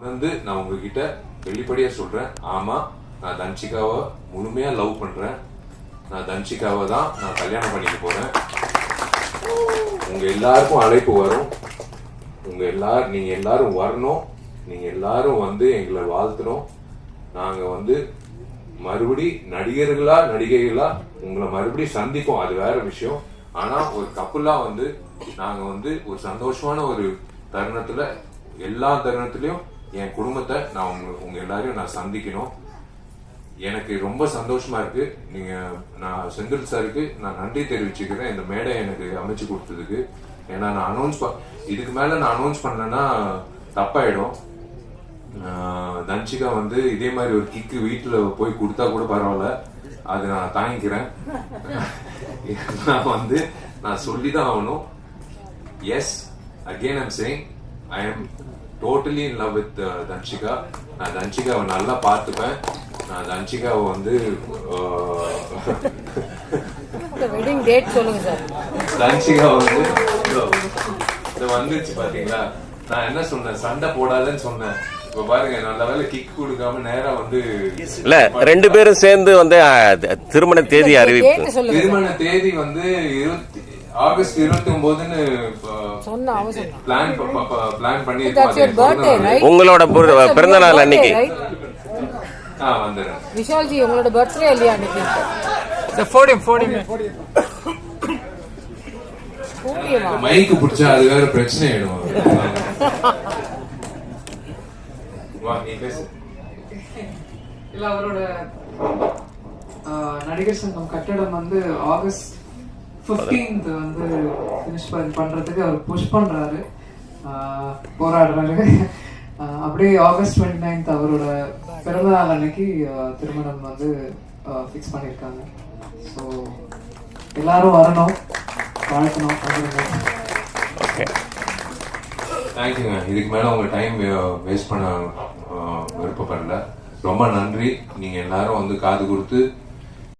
உணர்ந்து நான் உங்ககிட்ட வெளிப்படையா சொல்றேன். ஆமா நான் தன்சிகாவை முழுமையா லவ் பண்றேன். நான் தன்சிகாவை தான் நான் கல்யாணம் பண்ணிக்க போறேன். உங்க எல்லாருக்கும் அழைப்பு வரும். உங்க எல்லாரும் நீங்க எல்லாரும் வரணும். நீங்க எல்லாரும் வந்து எங்களை வாழ்த்தணும். நாங்க வந்து மறுபடி நடிகர்களா நடிகைகளா உங்களை மறுபடியும் சந்திப்போம். அது வேற விஷயம். ஆனா ஒரு கப்புலா வந்து நாங்க வந்து ஒரு சந்தோஷமான ஒரு தருணத்துல எல்லா தருணத்திலையும் என் குடும்பத்தை நான் உங்க உங்க எல்லாரையும் நான் சந்திக்கணும். எனக்கு ரொம்ப சந்தோஷமா இருக்கு. நீங்க நான் செந்தில் சாருக்கு நான் நன்றி தெரிவிச்சுக்கிறேன். இந்த மேடை எனக்கு அமைச்சு கொடுத்ததுக்கு. ஏன்னா நான் அனௌன்ஸ் இதுக்கு மேல நான் அனௌன்ஸ் பண்ணேன்னா தப்பாயிடும். ஆஹ் தன்ஷிகா வந்து இதே மாதிரி ஒரு கிக்கு வீட்டுல போய் கொடுத்தா கூட பரவாயில்ல. அது நான் தாங்கிக்கிறேன். நான் வந்து நான் சொல்லிதான் ஆகணும். Yes again I'm sang I am totally in love with Dhanshika நான் தன்ஷிகாவை நல்லா பார்த்துப்பேன். நான் தன்ஷிகாவை வந்து வெட்டிங் டேட் சொல்லுங்க சார். தன்ஷிகா வந்து இதோ, வந்துருச்சு பாத்தீங்களா? நான் என்ன சொன்னேன்? சண்டை போடாதேன்னு சொன்னேன். இப்ப பாருங்க நல்ல வேலை கிக் கொடுக்காம நேரா வந்து இல்ல ரெண்டு பேரும் சேர்ந்து வந்து திருமண தேதி அறிவிப்பு. திருமண தேதி வந்து இருபத்தி ஆகஸ்ட் இருபத்தி ஒன்பதுன்னு உங்களோட பிறந்த நாள் அன்னைக்கு. right? ஆ வந்துடுறேன். விஷால் ஜி உங்களோட பர்த்டே இல்லையா அன்னைக்கு? ஃபோர்டின் கூடியமா மைக்கு பிடிச்சா அது வேற பிரச்சனை ஆயிடும் இல்ல அவரோட நடிகர் சங்கம் கட்டடம் வந்து ஆகஸ்ட் 15th வந்து ஃபினிஷ் பண்றதுக்கு அவர் புஷ் பண்றாரு. ஆஹ், போராடுறாரு. அப்படியே ஆகஸ்ட் 29th அவரோட பிறந்த நாள் அன்னைக்கு திருமணம் வந்து ஃபிக்ஸ் பண்ணியிருக்காங்க. ஸோ எல்லாரும் வரணும். அப்படின்னு ஓகே தேங்க்யூங்க இதுக்கு மேல உங்க டைம் வேஸ்ட் பண்ண விருப்பப்படல. ரொம்ப நன்றி. நீங்க எல்லாரும் வந்து காது கொடுத்து